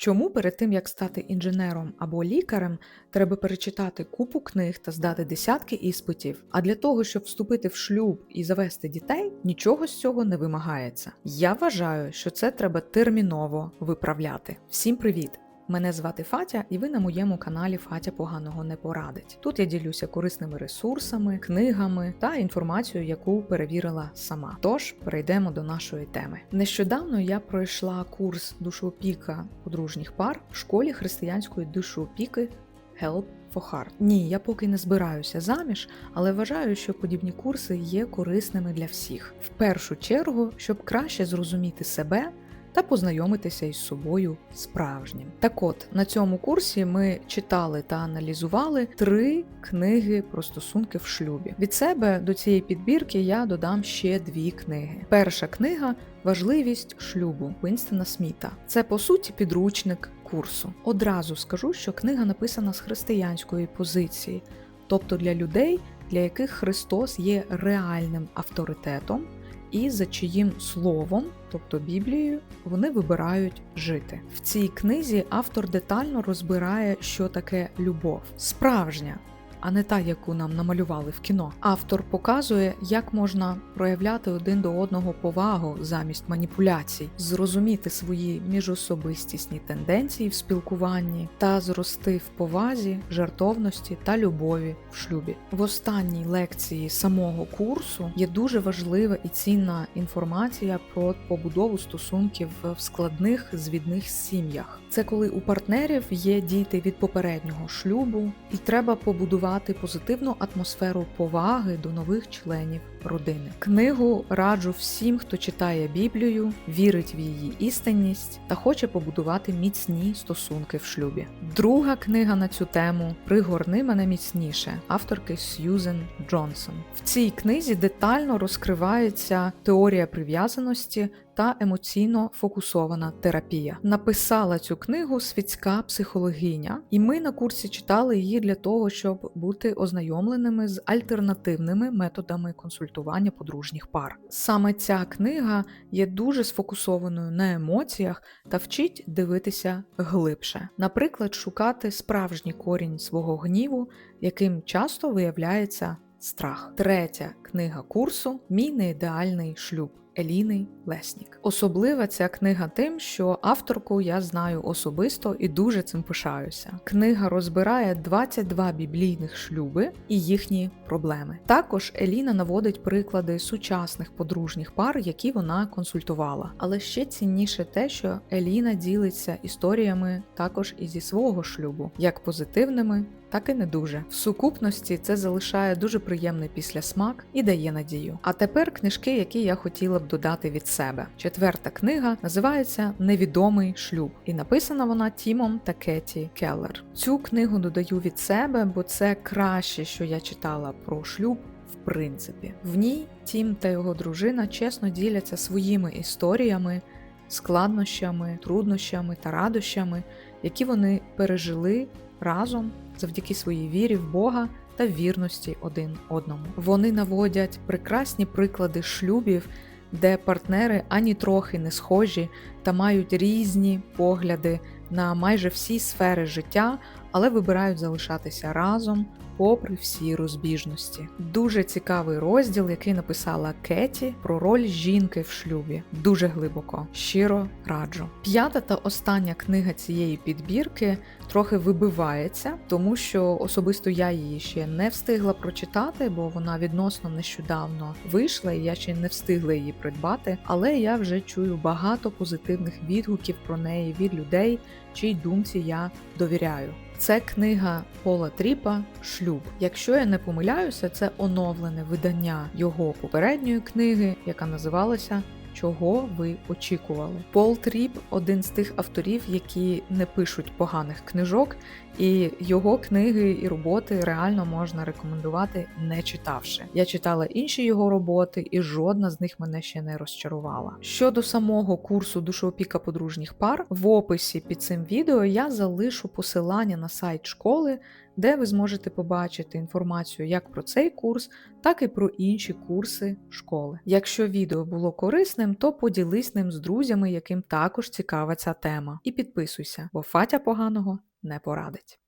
Чому перед тим як стати інженером або лікарем, треба перечитати купу книг та здати десятки іспитів? А для того, щоб вступити в шлюб і завести дітей, нічого з цього не вимагається. Я вважаю, що це треба терміново виправляти. Всім привіт! Мене звати Фатя, і ви на моєму каналі Фатя поганого не порадить. Тут я ділюся корисними ресурсами, книгами та інформацією, яку перевірила сама. Тож перейдемо до нашої теми. Нещодавно я пройшла курс душоопіка подружніх пар в школі християнської душоопіки Help Heart. Ні, я поки не збираюся заміж, але вважаю, що подібні курси є корисними для всіх. В першу чергу, щоб краще зрозуміти себе та познайомитися із собою справжнім. Так от на цьому курсі ми читали та аналізували три книги про стосунки в шлюбі. Від себе до цієї підбірки я додам ще дві книги. Перша книга Важливість шлюбу Вінстона Сміта. Це по суті підручник курсу. Одразу скажу, що книга написана з християнської позиції, тобто для людей, для яких Христос є реальним авторитетом і за чиїм словом, тобто Біблією, вони вибирають жити. В цій книзі автор детально розбирає, що таке любов, справжня. А не та, яку нам намалювали в кіно. Автор показує, як можна проявляти один до одного повагу замість маніпуляцій, зрозуміти свої міжособистісні тенденції в спілкуванні та зрости в повазі, жартовності та любові в шлюбі. В останній лекції самого курсу є дуже важлива і цінна інформація про побудову стосунків в складних звідних сім'ях. Це коли у партнерів є діти від попереднього шлюбу, і треба побудувати позитивну атмосферу поваги до нових членів родини. Книгу раджу всім, хто читає Біблію, вірить в її істинність та хоче побудувати міцні стосунки в шлюбі. Друга книга на цю тему Пригорни мене міцніше авторки Сьюзен Джонсон. В цій книзі детально розкривається теорія прив'язаності та емоційно фокусована терапія. Написала цю книгу світська психологиня, і ми на курсі читали її для того, щоб бути ознайомленими з альтернативними методами консультування подружніх пар. Саме ця книга є дуже сфокусованою на емоціях та вчить дивитися глибше, наприклад, шукати справжній корінь свого гніву, яким часто виявляється страх. Третя книга курсу Мій неідеальний шлюб. Еліни Леснік. Особлива ця книга тим, що авторку я знаю особисто і дуже цим пишаюся. Книга розбирає 22 біблійних шлюби і їхні проблеми. Також Еліна наводить приклади сучасних подружніх пар, які вона консультувала. Але ще цінніше те, що Еліна ділиться історіями також і зі свого шлюбу, як позитивними, так і не дуже. В сукупності це залишає дуже приємний післясмак і дає надію. А тепер книжки, які я хотіла б додати від себе. Четверта книга називається Невідомий шлюб, і написана вона Тімом та Кеті Келлер. Цю книгу додаю від себе, бо це краще, що я читала про шлюб. В принципі, в ній Тім та його дружина чесно діляться своїми історіями, складнощами, труднощами та радощами, які вони пережили разом завдяки своїй вірі в Бога та вірності один одному. Вони наводять прекрасні приклади шлюбів, де партнери ані трохи не схожі та мають різні погляди на майже всі сфери життя, але вибирають залишатися разом. Попри всі розбіжності, дуже цікавий розділ, який написала Кеті про роль жінки в шлюбі. Дуже глибоко, щиро раджу. П'ята та остання книга цієї підбірки трохи вибивається, тому що особисто я її ще не встигла прочитати, бо вона відносно нещодавно вийшла, і я ще не встигла її придбати. Але я вже чую багато позитивних відгуків про неї від людей, чий думці я довіряю. Це книга Пола Тріпа Шлюб. Якщо я не помиляюся, це оновлене видання його попередньої книги, яка називалася Чого ви очікували? Пол Тріп один з тих авторів, які не пишуть поганих книжок, і його книги і роботи реально можна рекомендувати, не читавши. Я читала інші його роботи, і жодна з них мене ще не розчарувала. Щодо самого курсу душоопіка подружніх пар, в описі під цим відео я залишу посилання на сайт школи де ви зможете побачити інформацію як про цей курс, так і про інші курси школи. Якщо відео було корисним, то поділись ним з друзями, яким також цікава ця тема. І підписуйся, бо Фатя поганого не порадить.